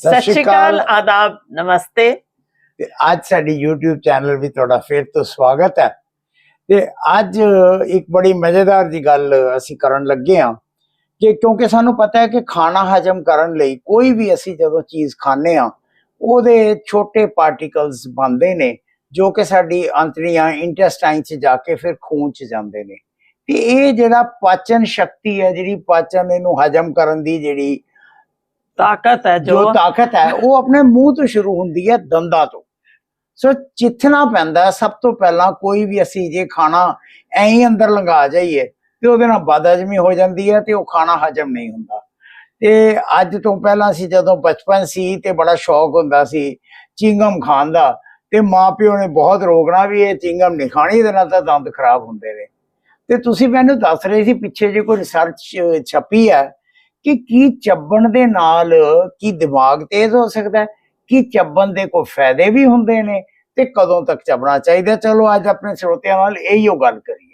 ਸਤਿ ਸ਼੍ਰੀ ਅਕਾਲ ਆਦਾਬ ਨਮਸਤੇ। ਤੇ ਅੱਜ ਸਾਡੀ YouTube ਚੈਨਲ ਵੀ ਤੁਹਾਡਾ ਫਿਰ ਤੋਂ ਸਵਾਗਤ ਹੈ। ਤੇ ਅੱਜ ਇੱਕ ਬੜੀ ਮਜ਼ੇਦਾਰ ਦੀ ਗੱਲ ਅਸੀਂ ਕਰਨ ਲੱਗੇ ਹਾਂ ਕਿ ਕਿਉਂਕਿ ਸਾਨੂੰ ਪਤਾ ਹੈ ਕਿ ਖਾਣਾ ਹਜਮ ਕਰਨ ਲਈ ਕੋਈ ਵੀ ਅਸੀਂ ਜਦੋਂ ਚੀਜ਼ ਖਾਂਦੇ ਹਾਂ ਉਹਦੇ ਛੋਟੇ ਪਾਰਟੀਕਲਸ ਬਣਦੇ ਨੇ ਜੋ ਕਿ ਸਾਡੀ ਅੰਤੜੀਆਂ ਇੰਟੈਸਟਾਈਨ 'ਚ ਜਾ ਕੇ ਫਿਰ ਖੂਨ 'ਚ ਜਾਂਦੇ ਨੇ। ਤੇ ਇਹ ਜਿਹੜਾ ਪਾਚਨ ਸ਼ਕਤੀ ਹੈ ਜਿਹੜੀ ਪਾਚਨ ਇਹਨੂੰ ਹਜਮ ਕਰਨ ਦੀ ਜਿਹੜੀ ਤਾਕਤ ਹੈ ਜੋ ਤਾਕਤ ਹੈ, ਉਹ ਆਪਣੇ ਮੂੰਹ ਤੋਂ ਸ਼ੁਰੂ ਹੁੰਦੀ ਹੈ ਦੰਦਾਂ ਤੋਂ। ਸੋ ਚਿੱਥਣਾ ਪੈਂਦਾ ਸਭ ਤੋਂ ਪਹਿਲਾਂ ਕੋਈ ਵੀ ਅਸੀਂ ਜੇ ਖਾਣਾ ਐਂ ਹੀ ਅੰਦਰ ਲੰਘਾ ਜਾਈਏ, ਤੇ ਉਹਦੇ ਨਾਲ ਬਦਹਜਮੀ ਹੋ ਜਾਂਦੀ ਹੈ ਤੇ ਉਹ ਖਾਣਾ ਹਜਮ ਨਹੀਂ ਹੁੰਦਾ। ਤੇ ਅੱਜ ਤੋਂ ਪਹਿਲਾਂ ਅਸੀਂ ਜਦੋਂ ਬਚਪਨ ਸੀ ਤੇ ਬੜਾ ਸ਼ੌਕ ਹੁੰਦਾ ਸੀ ਚਿੰਗਮ ਖਾਣ ਦਾ, ਤੇ ਮਾਪਿਓ ਨੇ ਬਹੁਤ ਰੋਕਣਾ ਵੀ ਇਹ ਚਿੰਗਮ ਨਹੀਂ ਖਾਣੀ, ਇਹਦੇ ਨਾਲ ਤਾਂ ਦੰਦ ਖਰਾਬ ਹੁੰਦੇ ਨੇ। ਤੇ ਤੁਸੀਂ ਮੈਨੂੰ ਦੱਸ ਰਹੇ ਸੀ, ਪਿੱਛੇ ਜੇ ਕੋਈ ਰਿਸਰਚ ਛਪੀ ਹੈ ਕਿ ਕੀ ਚੱਬਣ ਦੇ ਨਾਲ ਕੀ ਦਿਮਾਗ ਤੇਜ਼ ਹੋ ਸਕਦਾ ਹੈ? ਕੀ ਚੱਬਣ ਦੇ ਕੋਈ ਫਾਇਦੇ ਵੀ ਹੁੰਦੇ ਨੇ? ਤੇ ਕਦੋਂ ਤੱਕ ਚੱਬਣਾ ਚਾਹੀਦਾ? ਚਲੋ ਅੱਜ ਆਪਣੇ ਸਰੋਤਿਆਂ ਨਾਲ ਇਹੀਓ ਗੱਲ ਕਰੀਏ।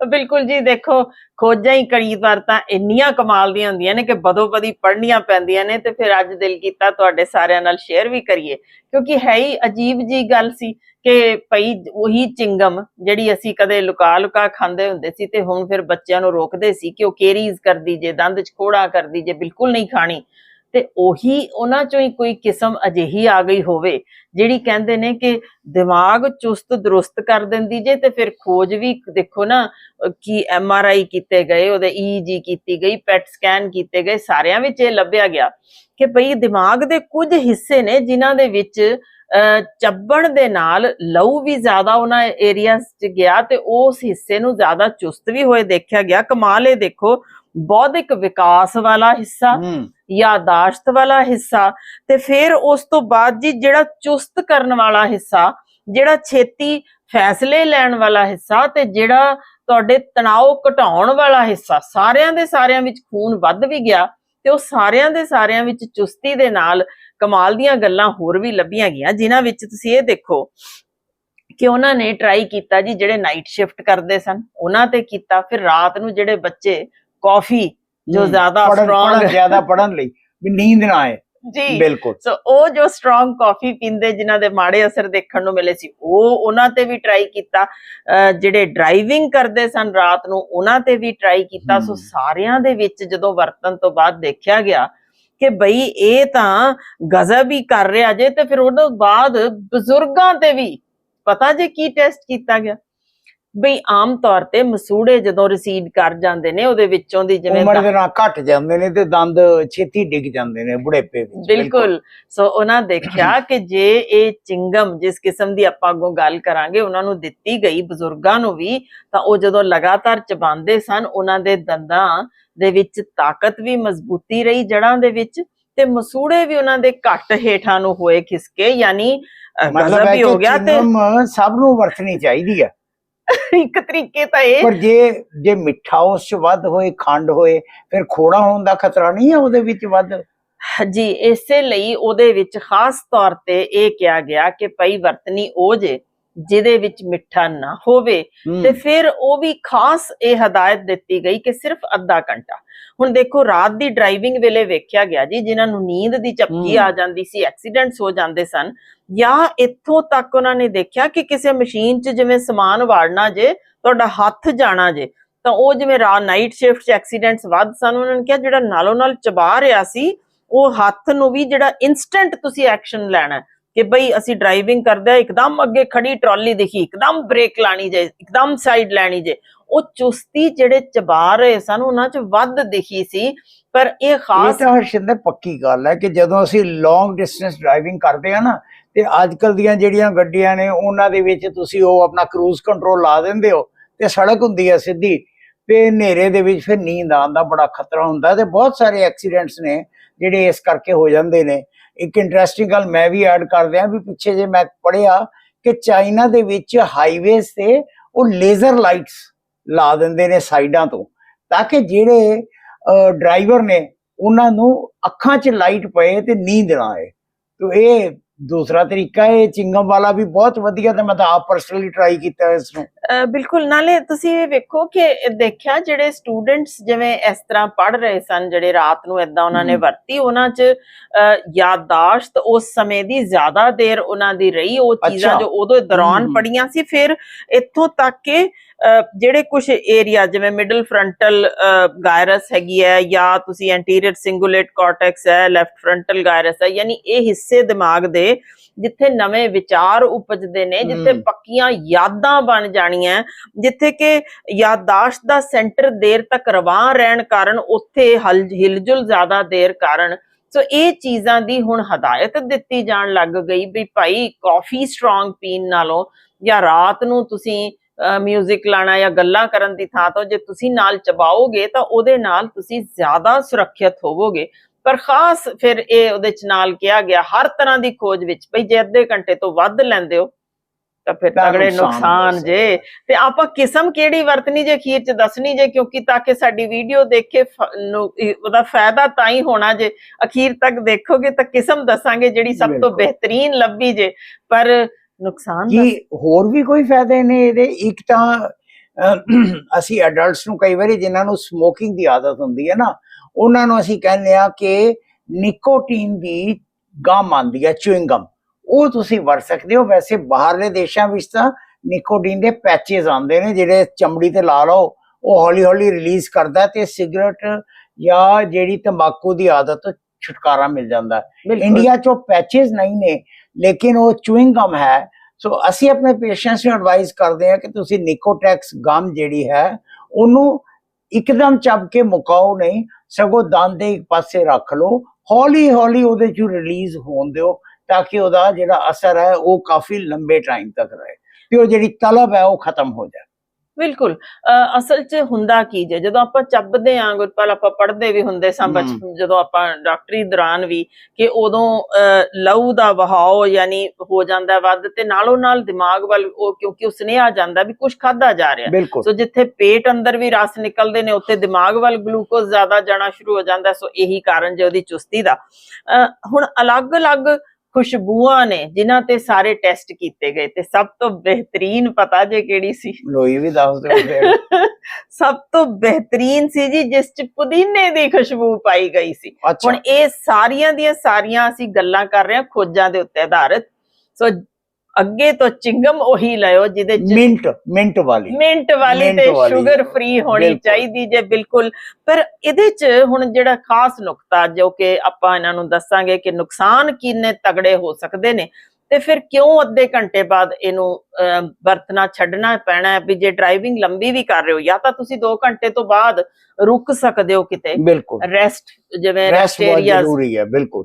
ਬਿਲਕੁਲ ਜੀ, ਦੇਖੋ, ਖੋਜਾਂ ਹੀ ਕਈ ਵਾਰ ਤਾਂ ਇੰਨੀਆਂ ਕਮਾਲ ਦੀਆਂ ਹੁੰਦੀਆਂ ਨੇ ਕਿ ਬਦੋ ਬਦੀ ਪੈਂਦੀਆਂ ਨੇ ਤੇ ਫਿਰ ਅੱਜ ਦਿਲ ਕੀਤਾ ਤੁਹਾਡੇ ਸਾਰਿਆਂ ਨਾਲ ਸ਼ੇਅਰ ਵੀ ਕਰੀਏ। ਕਿਉਂਕਿ ਹੈ ਹੀ ਅਜੀਬ ਜੀ ਗੱਲ ਸੀ ਕਿ ਭਈ ਉਹੀ ਚਿੰਗਮ ਜਿਹੜੀ ਅਸੀਂ ਕਦੇ ਲੁਕਾ ਲੁਕਾ ਖਾਂਦੇ ਹੁੰਦੇ ਸੀ ਤੇ ਹੁਣ ਫਿਰ ਬੱਚਿਆਂ ਨੂੰ ਰੋਕਦੇ ਸੀ ਕਿ ਉਹ ਕੇਰੀਜ਼ ਕਰਦੀ ਜੇ, ਦੰਦ ਚ ਖੋੜਾ ਕਰਦੀ ਜੇ, ਬਿਲਕੁਲ ਨਹੀਂ ਖਾਣੀ। ਤੇ ਉਹੀ ਉਹਨਾਂ ਚੋਂ ਹੀ ਕੋਈ ਕਿਸਮ ਅਜਿਹੀ ਆ ਗਈ ਹੋਵੇ, ਜਿਹੜੀ ਕਹਿੰਦੇ ਨੇ ਕਿ ਦਿਮਾਗ ਚੁਸਤ ਦਰੁਸਤ ਕਰ ਦਿੰਦੀ ਜੇ ਤੇ ਫਿਰ ਖੋਜ ਵੀ ਦੇਖੋ ਨਾ, ਕਿ ਐਮ ਆਰ ਆਈ ਕੀਤੇ ਗਏ, ਉਹਦੇ ਈਜੀ ਕੀਤੀ ਗਈ ਪੈਟ ਸਕੈਨ ਕੀਤੇ ਗਏ, ਸਾਰਿਆਂ ਵਿੱਚ ਇਹ ਲੱਭਿਆ ਗਿਆ ਕਿ ਭਈ ਦਿਮਾਗ ਦੇ ਕੁਝ ਹਿੱਸੇ ਨੇ ਜਿਨ੍ਹਾਂ ਦੇ ਵਿੱਚ ਅਹ ਚੱਬਣ ਦੇ ਨਾਲ ਲਹੂ ਵੀ ਜ਼ਿਆਦਾ ਉਹਨਾਂ ਏਰੀਆਸ 'ਚ ਗਿਆ ਤੇ ਉਸ ਹਿੱਸੇ ਨੂੰ ਜ਼ਿਆਦਾ ਚੁਸਤ ਵੀ ਹੋਏ ਦੇਖਿਆ ਗਿਆ। ਕਮਾਲ ਇਹ ਦੇਖੋ, ਬੌਧਿਕ ਵਿਕਾਸ ਵਾਲਾ ਹਿੱਸਾ। ਯਾਦਾਸ਼ਤ ਵਾਲਾ ਹਿੱਸਾ ਤੇ ਫਿਰ ਉਸ ਤੋਂ ਬਾਅਦ ਜੀ ਜਿਹੜਾ ਚੁਸਤ ਕਰਨ ਵਾਲਾ ਹਿੱਸਾ, ਜਿਹੜਾ ਛੇਤੀ ਫੈਸਲੇ ਲੈਣ ਵਾਲਾ ਹਿੱਸਾ ਤੇ ਜਿਹੜਾ ਤੁਹਾਡੇ ਤਣਾਅ ਘਟਾਉਣ ਵਾਲਾ ਹਿੱਸਾ, ਸਾਰਿਆਂ ਦੇ ਸਾਰਿਆਂ ਵਿੱਚ ਖੂਨ ਵੱਧ ਵੀ ਗਿਆ ਤੇ ਉਹ ਸਾਰਿਆਂ ਦੇ ਸਾਰਿਆਂ ਵਿੱਚ ਚੁਸਤੀ ਦੇ ਨਾਲ ਕਮਾਲ ਦੀਆਂ ਗੱਲਾਂ ਹੋਰ ਵੀ ਲੱਭੀਆਂ ਗਈਆਂ, ਜਿਨ੍ਹਾਂ ਵਿੱਚ ਤੁਸੀਂ ਇਹ ਦੇਖੋ ਕਿ ਉਹਨਾਂ ਨੇ ਟਰਾਈ ਕੀਤਾ ਜੀ ਜਿਹੜੇ ਨਾਈਟ ਸ਼ਿਫਟ ਕਰਦੇ ਸਨ, ਉਹਨਾਂ ਤੇ ਕੀਤਾ, ਫਿਰ ਰਾਤ ਨੂੰ ਜਿਹੜੇ ਬੱਚੇ ਕਾਫੀ ਜੋ। ਜ਼ਿਆਦਾ ਸਟਰੋਂਗ ਜ਼ਿਆਦਾ ਪੜਨ ਲਈ ਵੀ ਨੀਂਦ ਨਾ ਆਏ ਜੀ। ਬਿਲਕੁਲ। ਸੋ ਉਹ ਜੋ ਸਟਰੋਂਗ ਕਾਫੀ ਪੀਂਦੇ ਜਿਨ੍ਹਾਂ ਦੇ ਮਾੜੇ ਅਸਰ ਦੇਖਣ ਨੂੰ ਮਿਲੇ ਸੀ ਉਹ ਉਹਨਾਂ ਤੇ ਵੀ ਟਰਾਈ ਕੀਤਾ। ਜਿਹੜੇ ਡਰਾਈਵਿੰਗ ਕਰਦੇ ਸਨ ਰਾਤ ਨੂੰ ਉਹਨਾਂ ਤੇ ਵੀ ਟਰਾਈ ਕੀਤਾ। ਸੋ। ਸਾਰਿਆਂ ਦੇ ਵਿੱਚ ਜਦੋਂ ਵਰਤਨ ਤੋਂ ਬਾਅਦ ਦੇਖਿਆ ਗਿਆ ਕਿ ਬਈ ਇਹ ਤਾਂ ਗਜ਼ਬ ਹੀ ਕਰ ਰਿਹਾ ਜੇ ਤੇ ਫਿਰ ਉਹਦੋਂ ਬਾਅਦ ਬਜ਼ੁਰਗਾਂ ਤੇ ਵੀ ਪਤਾ ਜੇ ਕੀ ਟੈਸਟ ਕੀਤਾ ਗਿਆ? ਬਈ ਆਮ ਤੌਰ ਤੇ ਮਸੂੜੇ ਜਦੋਂ ਰਿਸੀਡ ਕਰ ਜਾਂਦੇ ਨੇ ਉਹਦੇ ਵਿੱਚੋਂ ਦੀ ਜਿਵੇਂ ਉਮਰ ਦੇ ਨਾਲ ਘਟ ਜਾਂਦੇ ਨੇ ਤੇ ਦੰਦ ਛੇਤੀ ਡਿੱਗ ਜਾਂਦੇ ਨੇ ਬੁਢੇਪੇ ਵਿੱਚ ਬਿਲਕੁਲ। ਸੋ ਉਹਨਾਂ ਦੇਖਿਆ ਕਿ ਜੇ ਇਹ ਚਿੰਗਮ ਜਿਸ ਕਿਸਮ ਦੀ ਆਪਾਂ ਅੱਗੋਂ ਗੱਲ ਕਰਾਂਗੇ ਉਹਨਾਂ ਨੂੰ ਦਿੱਤੀ ਗਈ ਬਜ਼ੁਰਗਾਂ ਨੂੰ ਵੀ ਤਾਂ ਉਹ ਜਦੋਂ ਲਗਾਤਾਰ ਚਬਾਉਂਦੇ ਸਨ ਉਹਨਾਂ ਦੇ ਦੰਦਾਂ ਦੇ ਵਿੱਚ ਤਾਕਤ ਵੀ ਮਜ਼ਬੂਤੀ ਰਹੀ ਜੜਾਂ ਦੇ ਵਿੱਚ ਤੇ ਮਸੂੜੇ ਵੀ ਉਹਨਾਂ ਦੇ ਘੱਟ ਹੇਠਾਂ ਨੂੰ ਹੋਏ ਖਿਸਕੇ ਯਾਨੀ ਮਤਲਬ ਵੀ ਹੋ ਗਿਆ ਤੇ ਸਭ ਨੂੰ ਵਰਤਣੀ ਚਾਹੀਦੀ ਹੈ ਇੱਕ ਤਰੀਕੇ ਤਾਂ ਇਹ। ਪਰ ਜੇ ਜੇ ਮਿੱਠਾ ਉਸ ਚ ਵੱਧ ਹੋਏ ਖੰਡ ਹੋਏ ਫਿਰ ਖੋੜਾ ਹੋਣ ਦਾ ਖਤਰਾ ਨਹੀਂ ਹੈ ਉਹਦੇ ਵਿੱਚ ਵੱਧ? ਜੀ ਇਸੇ ਲਈ ਉਹਦੇ ਵਿੱਚ ਖਾਸ ਤੌਰ ਤੇ ਇਹ ਕਿਹਾ ਗਿਆ ਕਿ ਪਈ ਵਰਤਨੀ ਉਹ ਜੇ ਜਿਹਦੇ ਵਿੱਚ ਮਿੱਠਾ ਨਾ ਹੋਵੇ। ਤੇ ਫਿਰ ਉਹ ਵੀ ਖਾਸ ਇਹ ਹਦਾਇਤ ਦਿੱਤੀ ਗਈ ਕਿ ਸਿਰਫ ਅੱਧਾ ਘੰਟਾ ਹੁਣ ਦੇਖੋ ਰਾਤ ਦੀ ਡਰਾਈਵਿੰਗ ਵੇਲੇ ਵੇਖਿਆ ਗਿਆ ਜੀ ਜਿਨ੍ਹਾਂ ਨੂੰ ਨੀਂਦ ਦੀ ਝਪਕੀ। ਆ ਜਾਂਦੀ ਸੀ ਐਕਸੀਡੈਂਟਸ ਹੋ ਜਾਂਦੇ ਸਨ ਜਾਂ ਇੱਥੋਂ ਤੱਕ ਉਹਨਾਂ ਨੇ ਦੇਖਿਆ ਕਿ ਕਿਸੇ ਮਸ਼ੀਨ 'ਚ ਜਿਵੇਂ ਸਮਾਨ ਵਾੜਨਾ ਜੇ ਤੁਹਾਡਾ ਹੱਥ ਜਾਣਾ ਜੇ ਤਾਂ ਉਹ ਜਿਵੇਂ ਰਾਤ ਨਾਈਟ ਸ਼ਿਫਟ 'ਚ ਐਕਸੀਡੈਂਟਸ ਵੱਧ ਸਨ ਉਹਨਾਂ ਨੇ ਕਿਹਾ ਜਿਹੜਾ ਨਾਲੋਂ ਨਾਲ ਚਬਾ ਰਿਹਾ ਸੀ ਉਹ ਹੱਥ ਨੂੰ ਵੀ ਜਿਹੜਾ ਇਨਸਟੈਂਟ ਤੁਸੀਂ ਐਕਸ਼ਨ ਲੈਣਾ ਕਿ ਬਈ ਅਸੀਂ ਡਰਾਈਵਿੰਗ ਕਰਦੇ ਆ, ਇੱਕਦਮ ਅੱਗੇ ਖੜੀ ਟਰਾਲੀ ਦੇਖੀ, ਇੱਕਦਮ ਬ੍ਰੇਕ ਲਾਣੀ ਜੇ, ਇੱਕਦਮ ਸਾਈਡ ਲੈਣੀ ਜੇ। ਉਹ ਚੁਸਤੀ ਜਿਹੜੇ ਚਬਾ ਰਹੇ ਸਨ, ਉਹਨਾਂ 'ਚ ਵੱਧ ਦਿਖੀ ਸੀ। ਪਰ ਇਹ ਇਹ ਤਾਂ ਹਰਸ਼ਿੰਦਰ, ਪੱਕੀ ਗੱਲ ਹੈ ਕਿ ਜਦੋਂ ਅਸੀਂ ਲੌਂਗ ਡਿਸਟੈਂਸ ਡਰਾਈਵਿੰਗ ਕਰਦੇ ਆ ਨਾ, ਤੇ ਅੱਜ ਕੱਲ ਦੀਆਂ ਜਿਹੜੀਆਂ ਗੱਡੀਆਂ ਨੇ, ਉਹਨਾਂ ਦੇ ਵਿੱਚ ਤੁਸੀਂ ਉਹ ਆਪਣਾ ਕਰੂਜ਼ ਕੰਟਰੋਲ ਲਾ ਦਿੰਦੇ ਹੋ, ਤੇ ਸੜਕ ਹੁੰਦੀ ਹੈ ਸਿੱਧੀ, ਤੇ ਹਨੇਰੇ ਦੇ ਵਿੱਚ ਫਿਰ ਨੀਂਦ ਆਉਣ ਦਾ ਬੜਾ ਖਤਰਾ ਹੁੰਦਾ, ਤੇ ਬਹੁਤ ਸਾਰੇ ਐਕਸੀਡੈਂਟਸ ਨੇ ਜਿਹੜੇ ਇਸ ਕਰਕੇ ਹੋ ਜਾਂਦੇ ਨੇ। ਇੱਕ ਇੰਟਰਸਟਿੰਗ ਗੱਲ ਮੈਂ ਵੀ ਐਡ ਕਰ ਦਿਆਂ ਵੀ ਪਿੱਛੇ ਜੇ ਮੈਂ ਪੜਿਆ ਕਿ ਚਾਈਨਾ ਦੇ ਵਿੱਚ ਹਾਈਵੇਜ਼ ਤੇ ਉਹ ਲੇਜ਼ਰ ਲਾਈਟਸ ਲਾ ਦਿੰਦੇ ਨੇ ਸਾਈਡਾਂ ਤੋਂ, ਤਾਂ ਕਿ ਜਿਹੜੇ ਡਰਾਈਵਰ ਨੇ ਉਹਨਾਂ ਨੂੰ ਅੱਖਾਂ 'ਚ ਲਾਈਟ ਪਏ ਤੇ ਨੀਂਦ ਨਾ ਆਏ। ਤੋ ਇਹ ਦੂਸਰਾ ਤਰੀਕਾ ਇਹ ਚਿੰਗਮ ਵਾਲਾ ਵੀ ਬਹੁਤ ਵਧੀਆ ਤੇ ਮੈਂ ਤਾਂ ਆਪ ਪਰਸਨਲੀ ਟਰਾਈ ਕੀਤਾ ਇਸ ਨੂੰ। ਬਿਲਕੁਲ ਨਾਲੇ ਤੁਸੀਂ ਇਹ ਵੇਖੋ ਕਿ ਦੇਖਿਆ ਜਿਹੜੇ ਸਟੂਡੈਂਟਸ ਜਿਵੇਂ ਇਸ ਤਰ੍ਹਾਂ ਪੜ ਰਹੇ ਸਨ ਜਿਹੜੇ ਰਾਤ ਨੂੰ ਇਦਾਂ ਉਹਨਾਂ ਨੇ। ਵਰਤੀ ਉਹਨਾਂ 'ਚ ਅਹ, ਯਾਦਾਸ਼ਤ ਉਸ ਸਮੇਂ ਦੀ ਜ਼ਿਆਦਾ ਦੇਰ ਉਹਨਾਂ ਦੀ ਰਹੀ ਉਹ ਚੀਜ਼ਾਂ। ਜੋ ਉਦੋਂ ਦੌਰਾਨ। ਪੜੀਆਂ ਸੀ ਫਿਰ ਇੱਥੋਂ ਤੱਕ ਕਿ ਜਿਹੜੇ ਕੁਝ ਏਰੀਆ ਜਿਵੇਂ ਮਿਡਲ ਫਰੰਟਲ ਗਾਇਰਸ ਹੈਗੀ ਹੈ ਜਾਂ ਤੁਸੀਂ ਐਂਟੀਰੀਅਰ ਸਿੰਗੂਲੇਟ ਕਾਰਟੈਕਸ ਹੈ ਲੈਫਟ ਫਰੰਟਲ ਗਾਇਰਸ ਹੈ ਯਾਨੀ ਇਹ ਹਿੱਸੇ ਦਿਮਾਗ ਦੇ ਜਿੱਥੇ ਨਵੇਂ ਵਿਚਾਰ ਉਪਜਦੇ ਨੇ ਜਿੱਥੇ। ਪੱਕੀਆਂ ਯਾਦਾਂ ਬਣ ਜਾਣੀਆਂ ਜਿੱਥੇ ਕਿ ਯਾਦਾਸ਼ਤ ਦਾ ਸੈਂਟਰ ਦੇਰ ਤੱਕ ਰਵਾਂ ਰਹਿਣ ਕਾਰਨ ਉੱਥੇ ਹਿਲਜੁਲ ਜ਼ਿਆਦਾ ਦੇਰ ਕਾਰਨ। ਸੋ ਇਹ ਚੀਜ਼ਾਂ ਦੀ ਹੁਣ ਹਦਾਇਤ ਦਿੱਤੀ ਜਾਣ ਲੱਗ ਗਈ ਵੀ ਭਾਈ ਕਾਫੀ ਸਟਰੋਂਗ ਪੀਣ ਨਾਲੋਂ ਜਾਂ ਰਾਤ ਨੂੰ ਤੁਸੀਂ ਮਿਊਜ਼ਿਕ ਲਾਣਾ ਜਾਂ ਗੱਲਾਂ ਕਰਨ ਦੀ ਥਾਂ ਤੋਂ ਜੇ ਤੁਸੀਂ ਨਾਲ ਚਬਾਓਗੇ ਤਾਂ ਉਹਦੇ ਨਾਲ ਤੁਸੀਂ ਜ਼ਿਆਦਾ ਸੁਰੱਖਿਅਤ ਹੋਵੋਗੇ। ਪਰ ਖਾਸ ਫਿਰ ਇਹ ਉਹਦੇ ਚ ਨਾਲ ਕਿਹਾ ਗਿਆ, ਹਰ ਤਰ੍ਹਾਂ ਦੀ ਖੋਜ ਵਿੱਚ ਭਈ ਜੇ ਅੱਧੇ ਘੰਟੇ ਤੋਂ ਵੱਧ ਲੈਂਦੇ ਹੋ ਤਾਂ ਫਿਰ ਤਗੜੇ ਨੁਕਸਾਨ ਜੇ। ਤੇ ਆਪਾਂ ਕਿਸਮ ਕਿਹੜੀ ਵਰਤਣੀ ਜੇ ਅਖੀਰ ਚ ਦੱਸਣੀ ਜੇ ਕਿਉਂਕਿ ਤਾਂ ਕਿ ਸਾਡੀ ਵੀਡੀਓ ਦੇਖੇ ਇਹ- ਉਹਦਾ ਫਾਇਦਾ ਤਾਂ ਹੀ ਹੋਣਾ ਜੇ। ਅਖੀਰ ਤੱਕ ਦੇਖੋਗੇ ਤਾਂ ਕਿਸਮ ਦੱਸਾਂਗੇ ਜਿਹੜੀ ਸਭ ਤੋਂ। ਬਿਹਤਰੀਨ ਲੱਭੀ ਜੇ। ਪਰ ਨੁਕਸਾਨ ਕੀ ਹੋਰ ਵੀ ਕੋਈ ਫਾਇਦੇ ਨੇ ਇਹਦੇ? ਇੱਕ ਤਾਂ ਅਸੀਂ ਅਡਲਟਸ ਨੂੰ ਕਈ ਵਾਰੀ ਜਿਨ੍ਹਾਂ ਨੂੰ ਸਮੋਕਿੰਗ ਦੀ ਆਦਤ ਹੁੰਦੀ ਹੈ ਨਾ ਉਹਨਾਂ ਨੂੰ ਅਸੀਂ ਕਹਿੰਦੇ ਆ ਕਿ ਨਿਕੋਟੀਨ ਦੀ ਗਮ ਆਉਂਦੀ ਹੈ ਚੂਇੰਗਮ ਉਹ ਤੁਸੀਂ ਵਰਤ ਸਕਦੇ ਹੋ। ਵੈਸੇ ਬਾਹਰਲੇ ਦੇਸ਼ਾਂ ਵਿੱਚ ਤਾਂ ਨਿਕੋਟੀਨ ਦੇ ਪੈਚੇਸ ਆਉਂਦੇ ਨੇ ਜਿਹੜੇ ਚਮੜੀ ਤੇ ਲਾ ਲਓ ਉਹ ਹੌਲੀ ਹੌਲੀ ਰਿਲੀਜ਼ ਕਰਦਾ ਤੇ ਸਿਗਰਟ ਜਾਂ ਜਿਹੜੀ ਤੰਬਾਕੂ ਦੀ ਆਦਤ ਤੋਂ ਛੁਟਕਾਰਾ ਮਿਲ ਜਾਂਦਾ। ਇੰਡੀਆ ਚੋਂ ਪੈਚੇਸ ਨਹੀਂ ਨੇ ਲੇਕਿਨ ਉਹ ਚੂਇੰਗ ਗਮ ਹੈ। ਸੋ ਅਸੀਂ ਆਪਣੇ ਪੇਸ਼ੈਂਟਸ ਨੂੰ ਐਡਵਾਈਸ ਕਰਦੇ ਹਾਂ ਕਿ ਤੁਸੀਂ ਨਿਕੋਟੈਕਸ ਗਮ ਜਿਹੜੀ ਹੈ ਉਹਨੂੰ ਇੱਕਦਮ ਚੱਬ ਕੇ ਮੁਕਾਓ ਨਹੀਂ ਸਗੋਂ ਦੰਦ ਦੇ ਇੱਕ ਪਾਸੇ ਰੱਖ ਲਓ। ਹੌਲੀ ਹੌਲੀ ਉਹਦੇ ਚੋਂ ਰਿਲੀਜ਼ ਹੋਣ ਦਿਓ। ਤਾਂ ਕਿ ਉਹਦਾ ਜਿਹੜਾ ਅਸਰ ਹੈ ਉਹ ਕਾਫੀ ਲੰਬੇ ਟਾਈਮ ਤੱਕ ਰਹੇ ਤੇ ਉਹ ਜਿਹੜੀ ਤਲਬ ਹੈ ਉਹ ਖਤਮ ਹੋ ਜਾਏ ਬਿਲਕੁਲ ਅਸਲ 'ਚ ਹੁੰਦਾ ਕੀ ਜੇ ਜਦੋਂ ਆਪਾਂ ਚੱਬਦੇ ਆਂ ਗੁਰਪਾਲ ਆਪਾਂ ਪੜ੍ਹਦੇ ਵੀ ਹੁੰਦੇ ਸਾਂ। ਬਚਪਨ ਜਦੋਂ ਆਪਾਂ ਡਾਕਟਰੀ ਦੌਰਾਨ ਵੀ ਕਿ ਉਦੋਂ ਲਹੂ ਦਾ ਵਹਾਓ ਯਾਨੀ ਹੋ ਜਾਂਦਾ ਵੱਧ ਤੇ ਨਾਲੋਂ ਨਾਲ ਦਿਮਾਗ ਵੱਲ ਉਹ ਕਿਉਂਕਿ ਉਹ ਸੁਨੇਹਾ ਜਾਂਦਾ ਵੀ ਕੁਝ ਖਾਦਾ ਜਾ ਰਿਹਾ ਸੋ ਜਿੱਥੇ ਪੇਟ ਅੰਦਰ ਵੀ ਰਸ ਨਿਕਲਦੇ ਨੇ ਉੱਥੇ ਦਿਮਾਗ ਵੱਲ ਗਲੂਕੋਜ਼ ਜ਼ਿਆਦਾ ਜਾਣਾ ਸ਼ੁਰੂ ਹੋ ਜਾਂਦਾ ਸੋ ਇਹੀ ਕਾਰਨ ਜੇ ਉਹਦੀ ਚੁਸਤੀ ਦਾ ਹੁਣ ਅਲੱਗ-ਅਲੱਗ ਖੁਸ਼ਬੂਆਂ ਨੇ ਜਿਨ੍ਹਾਂ ਤੇ ਸਾਰੇ ਟੈਸਟ ਕੀਤੇ ਗਏ ਤੇ ਸਭ ਤੋਂ ਬਿਹਤਰੀਨ ਪਤਾ ਜੇ ਕਿਹੜੀ ਸੀ? ਲੋਈ ਵੀ ਦੱਸ ਦਿਓ ਫਿਰ। ਸਭ ਤੋਂ ਬਿਹਤਰੀਨ ਸੀ ਜੀ ਜਿਸ ਚ ਪੁਦੀਨੇ ਦੀ ਖੁਸ਼ਬੂ ਪਾਈ ਗਈ ਸੀ। ਹੁਣ ਇਹ ਸਾਰੀਆਂ ਦੀਆਂ ਸਾਰੀਆਂ ਅਸੀਂ ਗੱਲਾਂ ਕਰ ਰਹੇ ਹਾਂ ਖੋਜਾਂ ਦੇ ਉੱਤੇ ਆਧਾਰਿਤ। ਸੋ ਅੱਗੇ ਤੋਂ ਚਿੰਗਮ ਉਹੀ ਲਿਓ ਜਿਹਦੇ ਚ ਮਿੰਟ ਮਿੰਟ ਵਾਲੀ। ਮਿੰਟ ਵਾਲੀ ਤੇ। ਸ਼ੂਗਰ ਫ੍ਰੀ ਹੋਣੀ। ਚਾਹੀਦੀ ਜੇ ਬਿਲਕੁਲ। ਪਰ ਇਹਦੇ ਚ ਹੁਣ ਜਿਹੜਾ ਖਾਸ ਨੁਕਤਾ ਜੋ ਕਿ ਆਪਾਂ ਇਹਨਾਂ ਨੂੰ ਦੱਸਾਂਗੇ ਕਿ ਨੁਕਸਾਨ ਕਿੰਨੇ ਤਗੜੇ ਹੋ ਸਕਦੇ ਨੇ ਤੇ ਫਿਰ ਕਿਉਂ ਅੱਧੇ ਘੰਟੇ ਬਾਅਦ ਇਹਨੂੰ ਵਰਤਣਾ ਛੱਡਣਾ ਪੈਣਾ ਵੀ ਜੇ ਡਰਾਈਵਿੰਗ ਲੰਬੀ ਵੀ ਕਰ ਰਹੇ ਹੋ ਜਾਂ ਤਾਂ ਤੁਸੀਂ 2 ਘੰਟੇ ਤੋਂ ਬਾਅਦ ਰੁਕ ਸਕਦੇ ਹੋ ਕਿਤੇ। ਬਿਲਕੁਲ। ਰੈਸਟ ਜਿਵੇਂ ਰੈਸਟ ਏਰੀਆਜ਼ ਜ਼ਰੂਰੀ ਹੈ ਬਿਲਕੁਲ।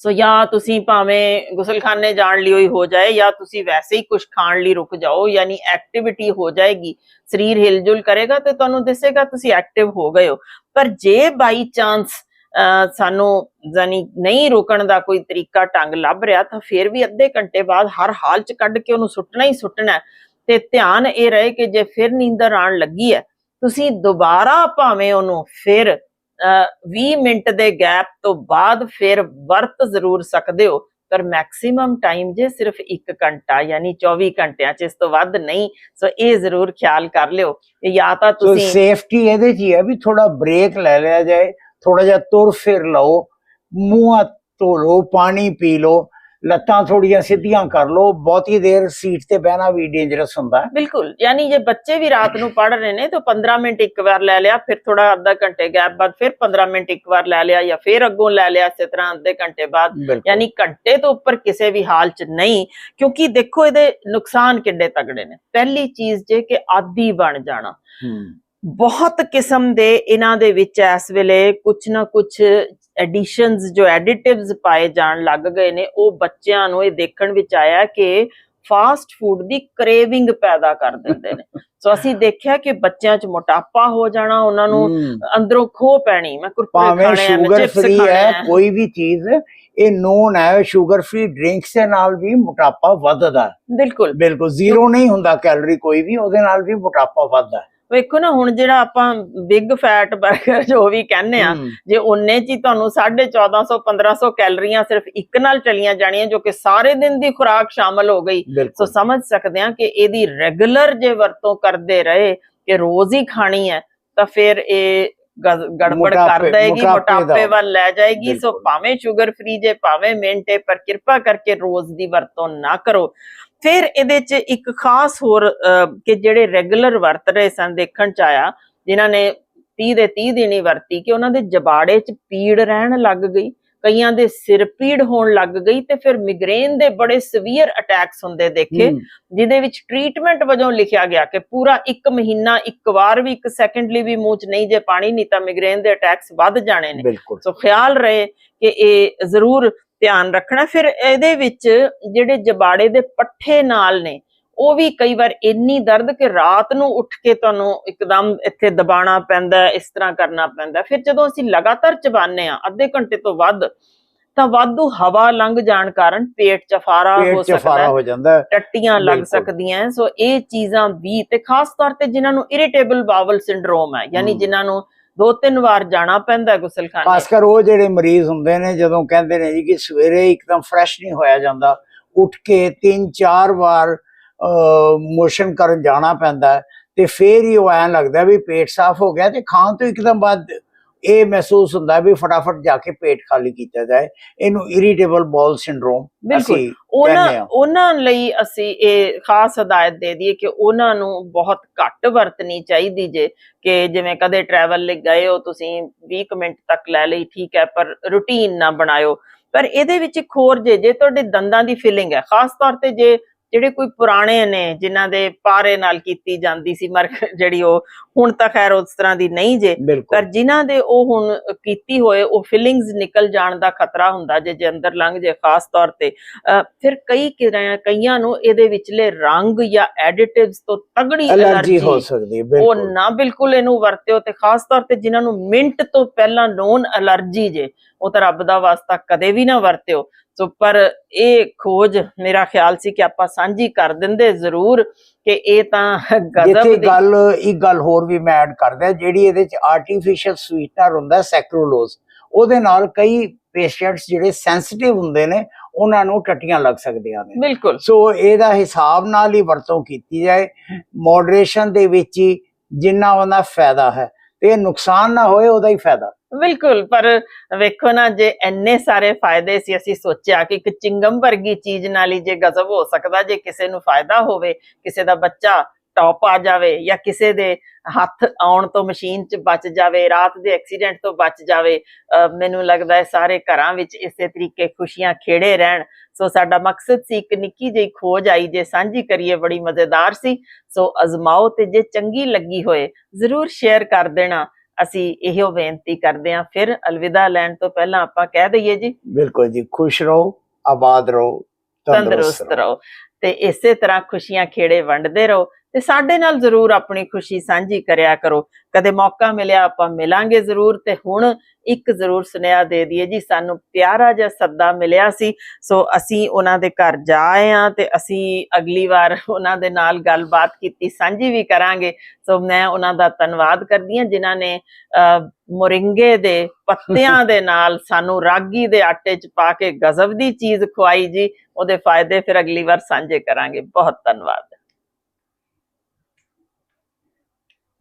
ਸੋ ਜਾਂ ਤੁਸੀਂ ਭਾਵੇਂ ਗੁਸਲਖਾਨੇ ਜਾਣ ਲਈ ਹੀ ਹੋ ਜਾਏ ਜਾਂ ਤੁਸੀਂ ਵੈਸੇ ਹੀ ਕੁਝ ਖਾਣ ਲਈ ਰੁਕ ਜਾਓ ਯਾਨੀ ਐਕਟੀਵਿਟੀ ਹੋ ਜਾਏਗੀ ਸਰੀਰ ਹਿਲਜੁਲ ਕਰੇਗਾ ਤੇ ਤੁਹਾਨੂੰ ਦਿਸੇਗਾ ਤੁਸੀਂ ਐਕਟਿਵ ਹੋ ਗਏ ਹੋ ਪਰ ਜੇ ਬਾਈ ਚਾਂਸ ਸਾਨੂੰ ਜਾਨੀ ਨਹੀਂ ਰੁਕਣ ਦਾ ਕੋਈ ਤਰੀਕਾ ਢੰਗ ਲੱਭ ਰਿਹਾ ਤਾਂ ਫਿਰ ਵੀ ਅੱਧੇ ਘੰਟੇ ਬਾਅਦ ਹਰ ਹਾਲ ਚ ਕੱਢ ਕੇ ਉਹਨੂੰ ਸੁੱਟਣਾ ਹੀ ਸੁੱਟਣਾ ਤੇ ਧਿਆਨ ਇਹ ਰਹੇ ਕਿ ਜੇ ਫਿਰ ਨੀਂਦਰ ਆਣ ਲੱਗੀ ਹੈ ਤੁਸੀਂ ਦੁਬਾਰਾ ਭਾਵੇਂ ਉਹਨੂੰ ਫਿਰ 20 ਮਿੰਟ ਦੇ ਗੈਪ ਤੋਂ ਬਾਅਦ ਫਿਰ ਵਰਤ ਜ਼ਰੂਰ ਸਕਦੇ ਹੋ ਪਰ ਮੈਕਸਿਮਮ ਟਾਈਮ ਜੇ ਸਿਰਫ 1 ਘੰਟਾ ਯਾਨੀ 24 ਘੰਟਿਆਂ ਚ ਇਸ ਤੋਂ ਵੱਧ ਨਹੀਂ ਸੋ ਇਹ ਜ਼ਰੂਰ ਖਿਆਲ ਕਰ ਲਿਓ। ਕਿ ਜਾਂ ਤਾਂ ਤੁਸੀਂ ਸੇਫਟੀ ਇਹਦੇ 'ਚ ਹੀ ਹੈ ਵੀ ਥੋੜਾ ਬ੍ਰੇਕ ਲੈ ਲਿਆ ਜਾਏ ਥੋੜਾ ਜਿਹਾ ਤੁਰ ਫਿਰ ਲਓ ਮੂੰਹ ਧੋ ਲਓ ਪਾਣੀ ਪੀ ਲਓ ਲੱਤਾਂ ਥੋੜੀਆਂ ਸਿੱਧੀਆਂ ਕਰ ਲਓ ਬਹੁਤੀ ਦੇਰ ਸੀਟ ਤੇ ਬਹਿਣਾ ਵੀ ਡੇਂਜਰਸ ਹੁੰਦਾ ਹੈ। ਬਿਲਕੁਲ ਯਾਨੀ ਜੇ ਬੱਚੇ ਵੀ ਰਾਤ ਨੂੰ ਪੜ ਰਹੇ ਨੇ ਤਾਂ 15 ਮਿੰਟ ਇੱਕ ਵਾਰ ਲੈ ਲਿਆ ਫਿਰ ਥੋੜਾ ਅੱਧਾ ਘੰਟੇ ਗੈਪ ਬਾਅਦ ਫਿਰ 15 ਮਿੰਟ ਇੱਕ ਵਾਰ ਲੈ ਲਿਆ ਜਾਂ ਫਿਰ ਅੱਗੋਂ ਲੈ ਲਿਆ ਇਸੇ ਤਰ੍ਹਾਂ ਅੱਧੇ ਘੰਟੇ ਬਾਅਦ। ਯਾਨੀ ਘੰਟੇ ਤੋਂ ਉੱਪਰ ਕਿਸੇ ਵੀ ਹਾਲ ਚ ਨਹੀਂ ਕਿਉਂਕਿ ਦੇਖੋ ਇਹਦੇ ਨੁਕਸਾਨ ਕਿੱਡੇ ਤਗੜੇ ਨੇ। ਪਹਿਲੀ ਚੀਜ਼ ਜੇ ਕਿ ਆਦੀ ਬਣ ਜਾਣਾ। ਬਹੁਤ ਕਿਸਮ ਦੇ ਇਹਨਾਂ ਦੇ ਵਿੱਚ ਇਸ ਵੇਲੇ ਕੁਛ ਨਾ ਕੁਛ ਐਡੀਸ਼ਨਸ ਜੋ ਐਡਿਟਿਵਸ ਪਾਏ ਜਾਣ ਲੱਗ ਗਏ ਨੇ ਉਹ ਬੱਚਿਆਂ ਨੂੰ ਇਹ ਦੇਖਣ ਵਿੱਚ ਆਇਆ ਕਿ ਫਾਸਟ ਫੂਡ ਦੀ ਕ੍ਰੇਵਿੰਗ ਪੈਦਾ ਕਰ ਦਿੰਦੇ ਨੇ ਸੋ ਅਸੀਂ ਦੇਖਿਆ ਕਿ ਬੱਚਿਆਂ 'ਚ ਮੋਟਾਪਾ ਹੋ ਜਾਣਾ ਉਹਨਾਂ ਨੂੰ। ਅੰਦਰੋਂ ਖੋ ਪੈਣੀ ਮੈਂ ਕੁਰਕੁਰੇ ਖਾਣੇ ਆ ਮੈਂ ਫ੍ਰੀ ਖਾਣੇ ਹੈ ਆ ਕੋਈ ਵੀ ਚੀਜ਼ ਇਹ ਨੋਨ ਹੈ ਸ਼ੂਗਰ ਫ੍ਰੀ ਡਰਿੰਕਸ ਦੇ ਨਾਲ ਵੀ ਮੋਟਾਪਾ ਵੱਧਦਾ। ਬਿਲਕੁਲ ਬਿਲਕੁਲ ਜ਼ੀਰੋ ਨਹੀਂ ਹੁੰਦਾ ਕੈਲਰੀ ਕੋਈ ਵੀ ਉਹਦੇ ਨਾਲ ਵੀ ਮੋਟਾਪਾ ਵੱਧਦਾ। ਵੇਖੋ ਨਾ ਹੁਣ ਜਿਹੜਾ ਆਪਾਂ ਬਿਗ ਫੈਟ 버ਗਰ ਜੋ ਵੀ ਕਹਿੰਦੇ ਆ ਜੇ ਉਹਨੇ ਚ ਹੀ ਤੁਹਾਨੂੰ 1450 1500 ਕੈਲਰੀਆਂ ਸਿਰਫ ਇੱਕ ਨਾਲ ਚਲੀਆਂ ਜਾਣੀਆਂ ਜੋ ਕਿ ਸਾਰੇ ਦਿਨ ਦੀ ਖੁਰਾਕ ਸ਼ਾਮਲ ਹੋ ਗਈ। ਸੋ ਸਮਝ ਸਕਦੇ ਆ ਕਿ ਇਹਦੀ ਰੈਗੂਲਰ ਜੇ ਵਰਤੋਂ ਕਰਦੇ ਰਹੇ ਕਿ ਰੋਜ਼ ਹੀ ਖਾਣੀ ਹੈ ਤਾਂ ਫਿਰ ਇਹ ਗੜਬੜ ਕਰ ਦੇਗੀ ਮੋਟਾਪੇ ਵੱਲ ਲੈ ਜਾਏਗੀ। ਸੋ। ਭਾਵੇਂ ਸ਼ੂਗਰ ਫ੍ਰੀ ਜੇ ਭਾਵੇਂ ਮਿੰਟ ਹੈ ਪਰ ਕਿਰਪਾ ਕਰਕੇ ਰੋਜ਼ ਦੀ ਵਰਤੋਂ ਨਾ ਕਰੋ। ਫਿਰ ਇਹਦੇ ਚ ਇੱਕ ਖਾਸ ਹੋਰ ਕਿ ਜਿਹੜੇ ਰੈਗੂਲਰ ਵਰਤ ਰਹੇ ਸਨ ਦੇਖਣ ਚ ਆਇਆ ਜਿਨ੍ਹਾਂ ਨੇ 30 ਦੇ 30 ਦਿਨ ਹੀ ਵਰਤੀ ਕਿ ਉਹਨਾਂ ਦੇ ਜਬਾੜੇ ਚ ਪੀੜ ਰਹਿਣ ਲੱਗ ਗਈ ਕਈਆਂ ਦੇ ਸਿਰ ਪੀੜ ਹੋਣ ਲੱਗ ਗਈ ਤੇ ਫਿਰ ਮਿਗਰੇਨ ਦੇ ਬੜੇ ਸਵੀਅਰ ਅਟੈਕਸ ਹੁੰਦੇ ਦੇਖੇ ਜਿਹਦੇ ਵਿੱਚ ਟ੍ਰੀਟਮੈਂਟ ਵਜੋਂ ਲਿਖਿਆ ਗਿਆ ਕਿ ਪੂਰਾ 1 ਮਹੀਨਾ ਇੱਕ ਵਾਰ ਵੀ ਇੱਕ ਸੈਕਿੰਡ ਲਈ ਵੀ ਮੂੰਹ 'ਚ ਨਹੀਂ ਜੇ ਪਾਣੀ ਨਹੀਂ ਤਾਂ ਮਿਗਰੇਨ ਦੇ ਅਟੈਕਸ ਵੱਧ ਜਾਣੇ ਨੇ। ਸੋ ਖਿਆਲ ਰਹੇ ਕਿ ਇਹ ਜ਼ਰੂਰ ਧਿਆਨ ਰੱਖਣਾ ਫਿਰ ਇਹਦੇ ਵਿੱਚ ਜਿਹੜੇ ਜਬਾੜੇ ਦੇ ਪੱਠੇ ਨਾਲ ਨੇ ਉਹ ਵੀ ਕਈ ਵਾਰ ਇੰਨੀ ਦਰਦ ਕਿ ਰਾਤ ਨੂੰ ਉੱਠ ਕੇ ਤੁਹਾਨੂੰ ਇੱਕਦਮ ਇੱਥੇ ਦਬਾਣਾ ਪੈਂਦਾ ਇਸ ਤਰ੍ਹਾਂ ਕਰਨਾ ਪੈਂਦਾ। ਫਿਰ ਜਦੋਂ ਅਸੀਂ ਲਗਾਤਾਰ ਚਬਾਉਂਦੇ ਆ ਅੱਧੇ ਘੰਟੇ ਤੋਂ ਵੱਧ ਤਾਂ ਵਾਧੂ ਹਵਾ ਲੰਘ ਜਾਣ ਕਾਰਨ ਪੇਟ ਚਫਾਰਾ ਹੋ ਸਕਦਾ ਹੈ ਜਾਂਦਾ। ਟੱਟੀਆਂ ਲੱਗ। ਸਕਦੀਆਂ। ਸੋ ਇਹ ਚੀਜ਼ਾਂ ਵੀ ਤੇ ਖਾਸ ਤੌਰ ਤੇ ਜਿਨ੍ਹਾਂ ਨੂੰ ਇਰੀਟੇਬਲ ਬਾਵਲ ਸਿੰਡਰੋਮ ਹੈ ਯਾਨੀ। ਜਿਨ੍ਹਾਂ ਨੂੰ ਦੋ ਤਿੰਨ ਵਾਰ ਜਾਣਾ ਪੈਂਦਾ ਗੁਸਲਖਾਨੇ। ਖਾਸ ਕਰ ਉਹ ਜਿਹੜੇ ਮਰੀਜ਼ ਹੁੰਦੇ ਨੇ, ਜਦੋਂ ਕਹਿੰਦੇ ਨੇ ਜੀ ਕਿ ਸਵੇਰੇ ਇੱਕਦਮ ਫਰੈਸ਼ ਨਹੀਂ ਹੋਇਆ ਜਾਂਦਾ, ਉੱਠ ਕੇ ਤਿੰਨ ਚਾਰ ਵਾਰ ਮੋਸ਼ਨ ਕਰਨ ਜਾਣਾ ਪੈਂਦਾ ਤੇ ਫੇਰ ਹੀ ਉਹ ਐਂ ਲੱਗਦਾ ਵੀ ਪੇਟ ਸਾਫ਼ ਹੋ ਗਿਆ ਤੇ ਖਾਣ ਤੋਂ ਇੱਕਦਮ ਬਾਅਦ ਇਹ ਮਹਿਸੂਸ ਹੁੰਦਾ ਵੀ ਫਟਾਫਟ ਜਾ ਕੇ ਪੇਟ ਖਾਲੀ ਕੀਤਾ ਜਾਏ ਇਹਨੂੰ ਇਰੀਟੇਬਲ ਬਾਉਲ ਸਿੰਡਰੋਮ ਬਿਲਕੁਲ। ਉਹਨਾਂ। ਉਹਨਾਂ ਲਈ ਅਸੀਂ ਇਹ ਖਾਸ ਹਦਾਇਤ ਦੇ ਦਈਏ ਕਿ ਉਹਨਾਂ ਨੂੰ ਬਹੁਤ ਘੱਟ ਵਰਤਣੀ ਚਾਹੀਦੀ ਜੇ ਕਿ ਜਿਵੇਂ ਕਦੇ ਟਰੈਵਲ ਲਈ ਗਏ ਹੋ ਤੁਸੀਂ 20 ਕੁ ਮਿੰਟ ਤੱਕ ਲੈ ਲਈ ਠੀਕ ਹੈ ਪਰ ਰੁਟੀਨ ਨਾ ਬਣਾਇਓ ਪਰ ਇਹਦੇ ਵਿੱਚ ਇੱਕ ਹੋਰ ਜੇ ਜੇ ਤੁਹਾਡੇ ਦੰਦਾਂ ਦੀ ਫੀਲਿੰਗ ਹੈ ਖਾਸ ਤੌਰ ਤੇ ਜੇ ਜਿਹੜੇ ਕੋਈ ਪੁਰਾਣੇ ਨੇ ਜਿਨ੍ਹਾਂ ਦੇ ਪਾਰੇ ਨਾਲ ਕੀਤੀ ਜਾਂਦੀ ਸੀ ਮਰ ਜਿਹੜੀ ਉਹ ਹੁਣ ਤਾਂ ਖੈਰ ਉਸ ਤਰ੍ਹਾਂ ਦੀ ਨਹੀਂ ਜੇ। ਪਰ ਬਿਲਕੁਲ ਜਿਨ੍ਹਾਂ ਦੇ ਉਹ ਹੁਣ ਕੀਤੀ ਹੋਏ ਉਹ ਫੀਲਿੰਗਸ ਨਿਕਲ ਜਾਣ ਦਾ ਖਤਰਾ ਹੁੰਦਾ ਜੇ ਜੇ ਅੰਦਰ ਲੰਘ ਜੇ ਖਾਸ ਤੌਰ ਤੇ। ਫਿਰ ਕਈ ਕਈਆਂ ਨੂੰ ਇਹਦੇ ਵਿਚਲੇ ਰੰਗ ਜਾਂ ਐਡਿਟਿਵਸ ਤੋਂ ਤਗੜੀ ਐਲਰਜੀ ਹੋ ਸਕਦੀ ਹੈ ਉਹ ਬਿਲਕੁਲ। ਨਾ ਬਿਲਕੁਲ ਇਹਨੂੰ ਵਰਤਿਓ ਤੇ ਖਾਸ ਤੌਰ ਤੇ ਜਿਨ੍ਹਾਂ ਨੂੰ ਮਿੰਟ ਤੋਂ ਪਹਿਲਾਂ ਨੋਨ ਐਲਰਜੀ ਜੇ ਉਹ ਤਾਂ ਰੱਬ ਦਾ ਵਾਸਤਾ ਕਦੇ ਵੀ ਨਾ ਵਰਤਿਓ। ਸੋ ਪਰ ਇਹ ਖੋਜ ਮੇਰਾ ਖਿਆਲ ਸੀ ਕਿ ਆਪਾਂ ਸਾਂਝੀ ਕਰ ਦਿੰਦੇ ਜ਼ਰੂਰ ਕਿ ਇਹ ਤਾਂ ਗਜ਼ਬ ਦੀ ਗੱਲ ਇੱਕ ਗੱਲ ਹੋਰ ਵੀ ਮੈਂ ਐਡ ਕਰਦਾ ਜਿਹੜੀ ਇਹਦੇ ਚ ਆਰਟੀਫੀਸ਼ੀਅਲ ਸਵੀਟਨਰ ਹੁੰਦਾ ਸੈਕਰੋਲੋਜ਼ ਉਹਦੇ ਨਾਲ ਕਈ ਪੇਸ਼ੈਂਟਸ ਜਿਹੜੇ ਸੈਂਸਿਟਿਵ ਹੁੰਦੇ ਨੇ ਉਹਨਾਂ ਨੂੰ ਟੱਟੀਆਂ ਲੱਗ ਸਕਦੀਆਂ ਨੇ। ਬਿਲਕੁਲ। ਸੋ ਇਹਦਾ ਹਿਸਾਬ ਨਾਲ ਹੀ ਵਰਤੋਂ ਕੀਤੀ ਜਾਏ। ਮੋਡਰੇਸ਼ਨ ਦੇ ਵਿੱਚ ਹੀ ਜਿੰਨਾ ਉਹਦਾ ਫਾਇਦਾ ਹੈ ਤੇ ਨੁਕਸਾਨ ਨਾ ਹੋਏ ਉਹਦਾ ਹੀ ਫਾਇਦਾ। ਬਿਲਕੁਲ, ਪਰ ਵੇਖੋ ਨਾ, ਜੇ ਇੰਨੇ ਸਾਰੇ ਫਾਇਦੇ ਸੀ, ਅਸੀਂ ਸੋਚਿਆ ਕਿ ਇੱਕ ਚਿੰਗਮ ਵਰਗੀ ਚੀਜ਼ ਨਾਲ ਹੀ ਜੇ ਗਜ਼ਬ ਹੋ ਸਕਦਾ, ਜੇ ਕਿਸੇ ਨੂੰ ਫਾਇਦਾ ਹੋਵੇ, ਕਿਸੇ ਦਾ ਬੱਚਾ ਟੌਪ ਆ ਜਾਵੇ ਜਾਂ ਕਿਸੇ ਦੇ ਹੱਥ ਆਉਣ ਤੋਂ ਮਸ਼ੀਨ 'ਚ ਬਚ ਜਾਵੇ, ਰਾਤ ਦੇ ਐਕਸੀਡੈਂਟ ਤੋਂ ਬਚ ਜਾਵੇ ਮੈਨੂੰ ਲੱਗਦਾ ਹੈ ਸਾਰੇ ਘਰਾਂ ਵਿੱਚ ਇਸੇ ਤਰੀਕੇ ਖੁਸ਼ੀਆਂ ਖੇੜੇ ਰਹਿਣ। ਸੋ ਸਾਡਾ ਮਕਸਦ ਸੀ, ਇੱਕ ਨਿੱਕੀ ਜਿਹੀ ਖੋਜ ਆਈ, ਜੇ ਸਾਂਝੀ ਕਰੀਏ, ਬੜੀ ਮਜ਼ੇਦਾਰ ਸੀ। ਸੋ ਅਜ਼ਮਾਓ ਤੇ ਜੇ ਚੰਗੀ ਲੱਗੀ ਹੋਏ, ਜ਼ਰੂਰ ਸ਼ੇਅਰ ਕਰ ਦੇਣਾ। ਅਸੀਂ ਇਹੋ ਬੇਨਤੀ ਕਰਦੇ ਹਾਂ ਫਿਰ ਅਲਵਿਦਾ ਲੈਣ ਤੋਂ ਪਹਿਲਾਂ ਆਪਾਂ ਕਹਿ ਦਈਏ ਜੀ। ਬਿਲਕੁਲ ਜੀ ਖੁਸ਼ ਰਹੋ ਆਬਾਦ ਰਹੋ ਤੰਦਰੁਸਤ ਰਹੋ। ਤੇ ਇਸੇ ਤਰ੍ਹਾਂ ਖੁਸ਼ੀਆਂ ਖੇੜੇ ਵੰਡਦੇ ਰਹੋ। ਤੇ ਸਾਡੇ ਨਾਲ ਜ਼ਰੂਰ ਆਪਣੀ ਖੁਸ਼ੀ ਸਾਂਝੀ ਕਰਿਆ ਕਰੋ। ਕਦੇ ਮੌਕਾ ਮਿਲਿਆ ਆਪਾਂ ਮਿਲਾਂਗੇ ਜ਼ਰੂਰ ਤੇ ਹੁਣ ਇੱਕ ਜ਼ਰੂਰ ਸੁਨੇਹਾ ਦੇ ਦਈਏ ਜੀ ਸਾਨੂੰ ਪਿਆਰਾ ਜਿਹਾ ਸੱਦਾ ਮਿਲਿਆ ਸੀ। ਸੋ ਅਸੀਂ ਉਹਨਾਂ ਦੇ ਘਰ ਜਾ ਆਏ ਹਾਂ ਤੇ ਅਸੀਂ ਅਗਲੀ ਵਾਰ ਉਹਨਾਂ ਦੇ ਨਾਲ ਗੱਲਬਾਤ ਕੀਤੀ ਸਾਂਝੀ ਵੀ ਕਰਾਂਗੇ। ਸੋ ਮੈਂ ਉਹਨਾਂ ਦਾ ਧੰਨਵਾਦ ਕਰਦੀ ਹਾਂ ਜਿਨ੍ਹਾਂ ਨੇ ਅਹ, ਮੋਰਿੰਗੇ ਦੇ ਪੱਤਿਆਂ ਦੇ ਨਾਲ ਸਾਨੂੰ ਰਾਗੀ ਦੇ ਆਟੇ 'ਚ ਪਾ ਕੇ ਗਜ਼ਬ ਦੀ ਚੀਜ਼ ਖਵਾਈ ਜੀ। ਉਹਦੇ ਫਾਇਦੇ ਫਿਰ ਅਗਲੀ ਵਾਰ ਸਾਂਝੇ ਕਰਾਂਗੇ। ਬਹੁਤ ਧੰਨਵਾਦ।